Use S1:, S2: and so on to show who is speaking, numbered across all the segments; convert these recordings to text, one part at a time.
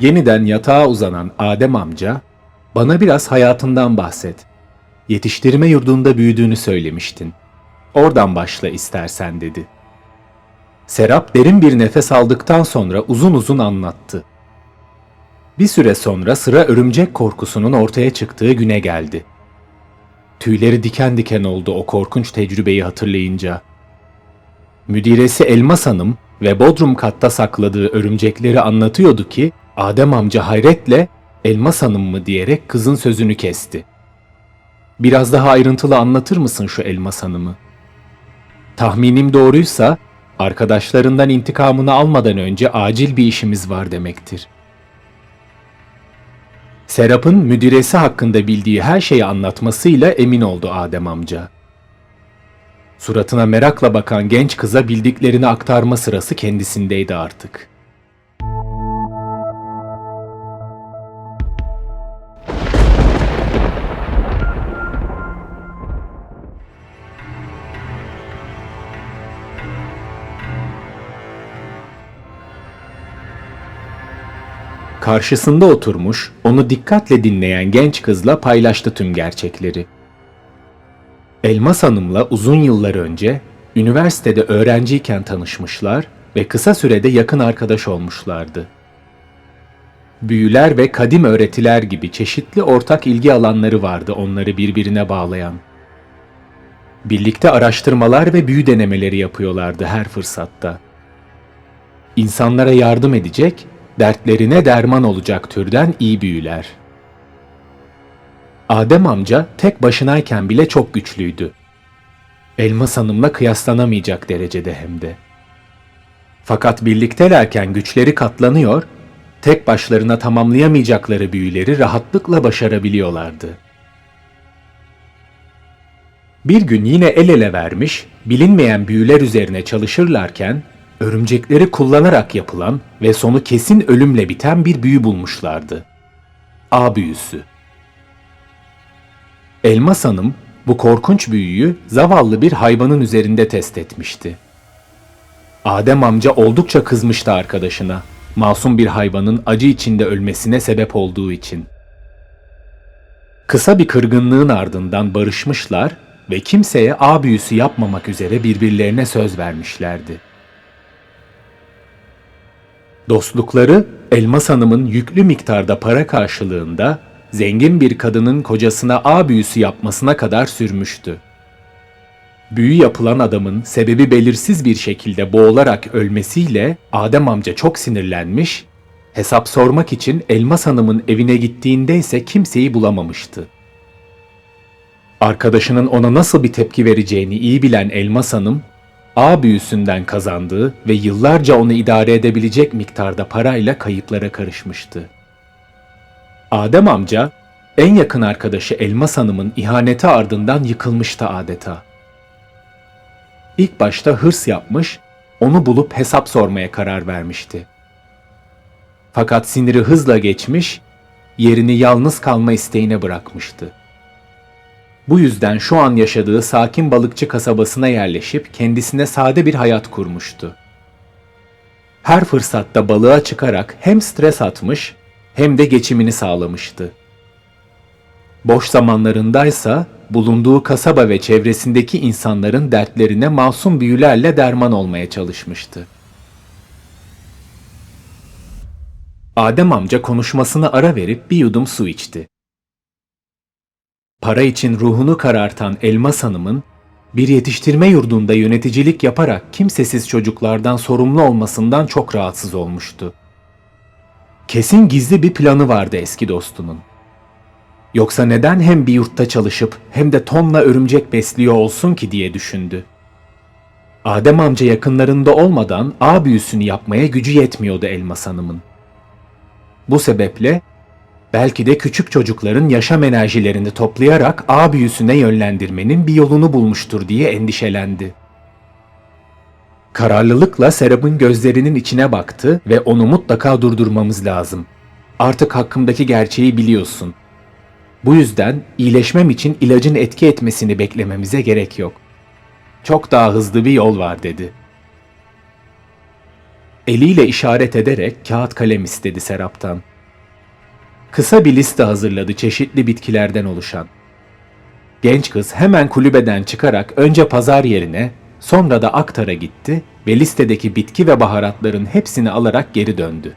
S1: Yeniden yatağa uzanan Adem amca, bana biraz hayatından bahset. Yetiştirme yurdunda büyüdüğünü söylemiştin. Oradan başla istersen dedi. Serap derin bir nefes aldıktan sonra uzun uzun anlattı. Bir süre sonra sıra örümcek korkusunun ortaya çıktığı güne geldi. Tüyleri diken diken oldu o korkunç tecrübeyi hatırlayınca. Müdiresi Elmas Hanım ve Bodrum katta sakladığı örümcekleri anlatıyordu ki Adem amca hayretle Elmas Hanım mı diyerek kızın sözünü kesti. Biraz daha ayrıntılı anlatır mısın şu Elmas Hanım'ı? Tahminim doğruysa arkadaşlarından intikamını almadan önce acil bir işimiz var demektir. Serap'ın müdiresi hakkında bildiği her şeyi anlatmasıyla emin oldu Adem amca. Suratına merakla bakan genç kıza bildiklerini aktarma sırası kendisindeydi artık. Karşısında oturmuş, onu dikkatle dinleyen genç kızla paylaştı tüm gerçekleri. Elmas Hanım'la uzun yıllar önce üniversitede öğrenciyken tanışmışlar ve kısa sürede yakın arkadaş olmuşlardı. Büyüler ve kadim öğretiler gibi çeşitli ortak ilgi alanları vardı onları birbirine bağlayan. Birlikte araştırmalar ve büyü denemeleri yapıyorlardı her fırsatta. İnsanlara yardım edecek, dertlerine derman olacak türden iyi büyüler. Adem amca tek başınayken bile çok güçlüydü. Elmas Hanım'la kıyaslanamayacak derecede hem de. Fakat birliktelerken güçleri katlanıyor, tek başlarına tamamlayamayacakları büyüleri rahatlıkla başarabiliyorlardı. Bir gün yine el ele vermiş, bilinmeyen büyüler üzerine çalışırlarken, örümcekleri kullanarak yapılan ve sonu kesin ölümle biten bir büyü bulmuşlardı. A büyüsü. Elmas Hanım bu korkunç büyüyü zavallı bir hayvanın üzerinde test etmişti. Adem amca oldukça kızmıştı arkadaşına, masum bir hayvanın acı içinde ölmesine sebep olduğu için. Kısa bir kırgınlığın ardından barışmışlar ve kimseye ağ büyüsü yapmamak üzere birbirlerine söz vermişlerdi. Dostlukları Elmas Hanım'ın yüklü miktarda para karşılığında zengin bir kadının kocasına ağ büyüsü yapmasına kadar sürmüştü. Büyü yapılan adamın sebebi belirsiz bir şekilde boğularak ölmesiyle Adem amca çok sinirlenmiş, hesap sormak için Elmas Hanım'ın evine gittiğinde ise kimseyi bulamamıştı. Arkadaşının ona nasıl bir tepki vereceğini iyi bilen Elmas Hanım, ağ büyüsünden kazandığı ve yıllarca onu idare edebilecek miktarda parayla kayıplara karışmıştı. Adem amca, en yakın arkadaşı Elmas Hanım'ın ihaneti ardından yıkılmıştı adeta. İlk başta hırs yapmış, onu bulup hesap sormaya karar vermişti. Fakat siniri hızla geçmiş, yerini yalnız kalma isteğine bırakmıştı. Bu yüzden şu an yaşadığı sakin balıkçı kasabasına yerleşip kendisine sade bir hayat kurmuştu. Her fırsatta balığa çıkarak hem stres atmış hem de geçimini sağlamıştı. Boş zamanlarındaysa bulunduğu kasaba ve çevresindeki insanların dertlerine masum büyülerle derman olmaya çalışmıştı. Adem amca konuşmasına ara verip bir yudum su içti. Para için ruhunu karartan Elmas Hanım'ın bir yetiştirme yurdunda yöneticilik yaparak kimsesiz çocuklardan sorumlu olmasından çok rahatsız olmuştu. Kesin gizli bir planı vardı eski dostunun. Yoksa neden hem bir yurtta çalışıp hem de tonla örümcek besliyor olsun ki diye düşündü. Adem amca yakınlarında olmadan ağ büyüsünü yapmaya gücü yetmiyordu Elmas Hanım'ın. Bu sebeple belki de küçük çocukların yaşam enerjilerini toplayarak ağ büyüsüne yönlendirmenin bir yolunu bulmuştur diye endişelendi. Kararlılıkla Serap'ın gözlerinin içine baktı ve onu mutlaka durdurmamız lazım. Artık hakkımdaki gerçeği biliyorsun. Bu yüzden iyileşmem için ilacın etki etmesini beklememize gerek yok. Çok daha hızlı bir yol var dedi. Eliyle işaret ederek kağıt kalem istedi Serap'tan. Kısa bir liste hazırladı çeşitli bitkilerden oluşan. Genç kız hemen kulübeden çıkarak önce pazar yerine, sonra da Aktar'a gitti ve listedeki bitki ve baharatların hepsini alarak geri döndü.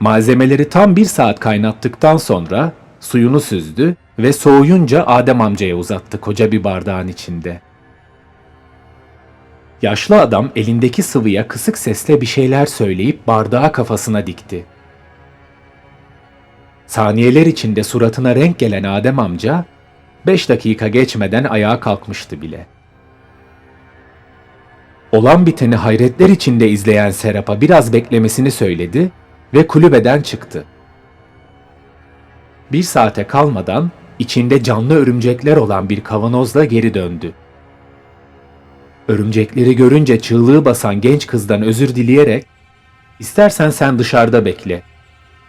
S1: Malzemeleri tam bir saat kaynattıktan sonra suyunu süzdü ve soğuyunca Adem amcaya uzattı koca bir bardağın içinde. Yaşlı adam elindeki sıvıya kısık sesle bir şeyler söyleyip bardağı kafasına dikti. Saniyeler içinde suratına renk gelen Adem amca, beş dakika geçmeden ayağa kalkmıştı bile. Olan biteni hayretler içinde izleyen Serap'a biraz beklemesini söyledi ve kulübeden çıktı. Bir saate kalmadan içinde canlı örümcekler olan bir kavanozla geri döndü. Örümcekleri görünce çığlığı basan genç kızdan özür dileyerek "İstersen sen dışarıda bekle.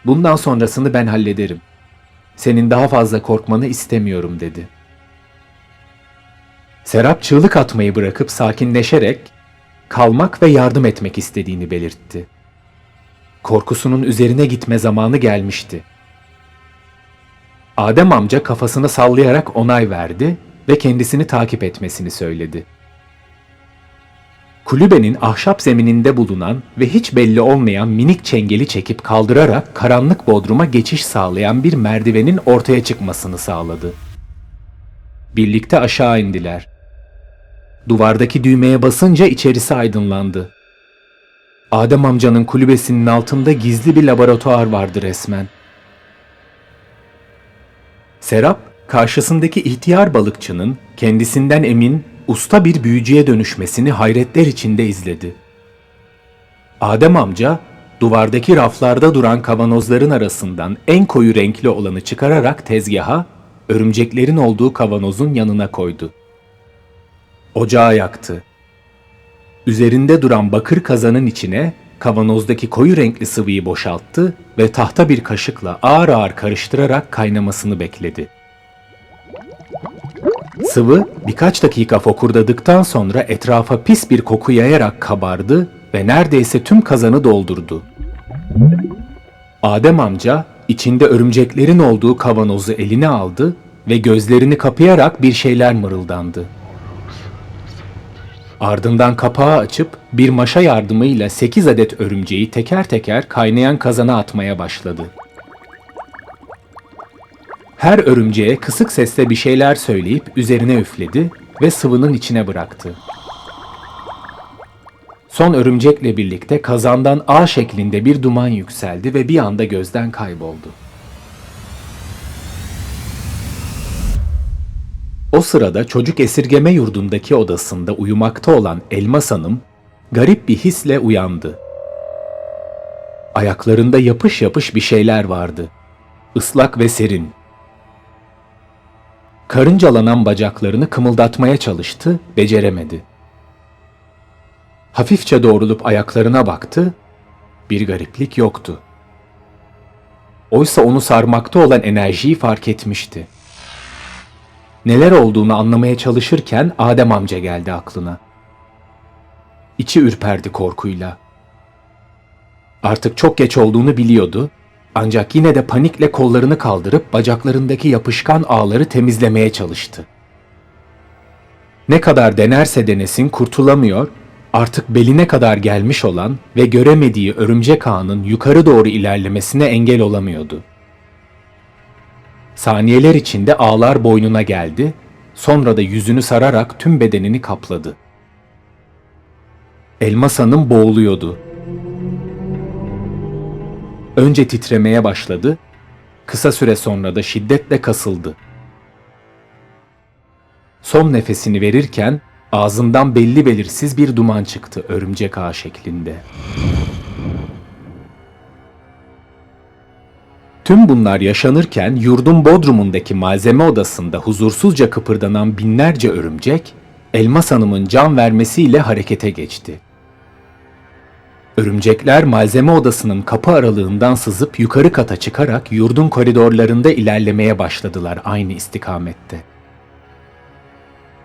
S1: Bundan sonrasını ben hallederim. Senin daha fazla korkmanı istemiyorum." dedi. Serap çığlık atmayı bırakıp sakinleşerek kalmak ve yardım etmek istediğini belirtti. Korkusunun üzerine gitme zamanı gelmişti. Adem amca kafasını sallayarak onay verdi ve kendisini takip etmesini söyledi. Kulübenin ahşap zemininde bulunan ve hiç belli olmayan minik çengeli çekip kaldırarak karanlık bodruma geçiş sağlayan bir merdivenin ortaya çıkmasını sağladı. Birlikte aşağı indiler. Duvardaki düğmeye basınca içerisi aydınlandı. Adem amcanın kulübesinin altında gizli bir laboratuvar vardı resmen. Serap, karşısındaki ihtiyar balıkçının kendisinden emin, usta bir büyücüye dönüşmesini hayretler içinde izledi. Adem amca, duvardaki raflarda duran kavanozların arasından en koyu renkli olanı çıkararak tezgaha, örümceklerin olduğu kavanozun yanına koydu. Ocağı yaktı. Üzerinde duran bakır kazanın içine kavanozdaki koyu renkli sıvıyı boşalttı ve tahta bir kaşıkla ağır ağır karıştırarak kaynamasını bekledi. Sıvı birkaç dakika fokurdadıktan sonra etrafa pis bir koku yayarak kabardı ve neredeyse tüm kazanı doldurdu. Adem amca içinde örümceklerin olduğu kavanozu eline aldı ve gözlerini kapayarak bir şeyler mırıldandı. Ardından kapağı açıp bir maşa yardımıyla 8 adet örümceği teker teker kaynayan kazana atmaya başladı. Her örümceğe kısık sesle bir şeyler söyleyip üzerine üfledi ve sıvının içine bıraktı. Son örümcekle birlikte kazandan A şeklinde bir duman yükseldi ve bir anda gözden kayboldu. O sırada çocuk esirgeme yurdundaki odasında uyumakta olan Elmas Hanım garip bir hisle uyandı. Ayaklarında yapış yapış bir şeyler vardı. Islak ve serin. Karıncalanan bacaklarını kımıldatmaya çalıştı, beceremedi. Hafifçe doğrulup ayaklarına baktı, bir gariplik yoktu. Oysa onu sarmakta olan enerjiyi fark etmişti. Neler olduğunu anlamaya çalışırken Adem amca geldi aklına. İçi ürperdi korkuyla. Artık çok geç olduğunu biliyordu ancak yine de panikle kollarını kaldırıp bacaklarındaki yapışkan ağları temizlemeye çalıştı. Ne kadar denerse denesin kurtulamıyor, artık beline kadar gelmiş olan ve göremediği örümcek ağının yukarı doğru ilerlemesine engel olamıyordu. Saniyeler içinde ağlar boynuna geldi, sonra da yüzünü sararak tüm bedenini kapladı. Elmas Hanım boğuluyordu. Önce titremeye başladı, kısa süre sonra da şiddetle kasıldı. Son nefesini verirken ağzından belli belirsiz bir duman çıktı örümcek ağı şeklinde. Tüm bunlar yaşanırken yurdun bodrumundaki malzeme odasında huzursuzca kıpırdanan binlerce örümcek, Elmas Hanım'ın can vermesiyle harekete geçti. Örümcekler malzeme odasının kapı aralığından sızıp yukarı kata çıkarak yurdun koridorlarında ilerlemeye başladılar aynı istikamette.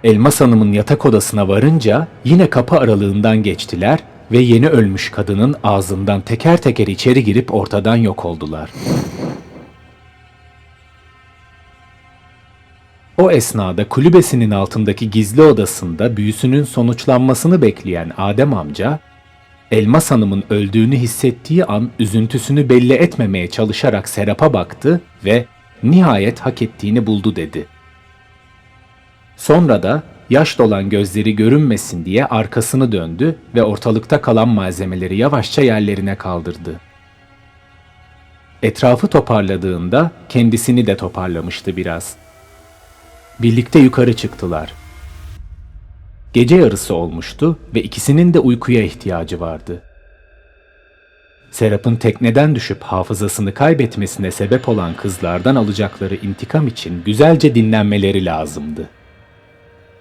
S1: Elmas Hanım'ın yatak odasına varınca yine kapı aralığından geçtiler ve yeni ölmüş kadının ağzından teker teker içeri girip ortadan yok oldular. O esnada kulübesinin altındaki gizli odasında büyüsünün sonuçlanmasını bekleyen Adem amca, Elmas Hanım'ın öldüğünü hissettiği an üzüntüsünü belli etmemeye çalışarak Serap'a baktı ve nihayet hak ettiğini buldu dedi. Sonra da yaş dolan gözleri görünmesin diye arkasını döndü ve ortalıkta kalan malzemeleri yavaşça yerlerine kaldırdı. Etrafı toparladığında kendisini de toparlamıştı biraz. Birlikte yukarı çıktılar. Gece yarısı olmuştu ve ikisinin de uykuya ihtiyacı vardı. Serap'ın tekneden düşüp hafızasını kaybetmesine sebep olan kızlardan alacakları intikam için güzelce dinlenmeleri lazımdı.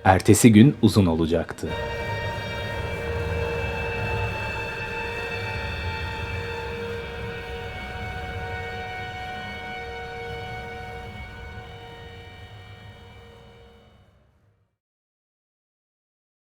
S1: Ertesi gün uzun olacaktı.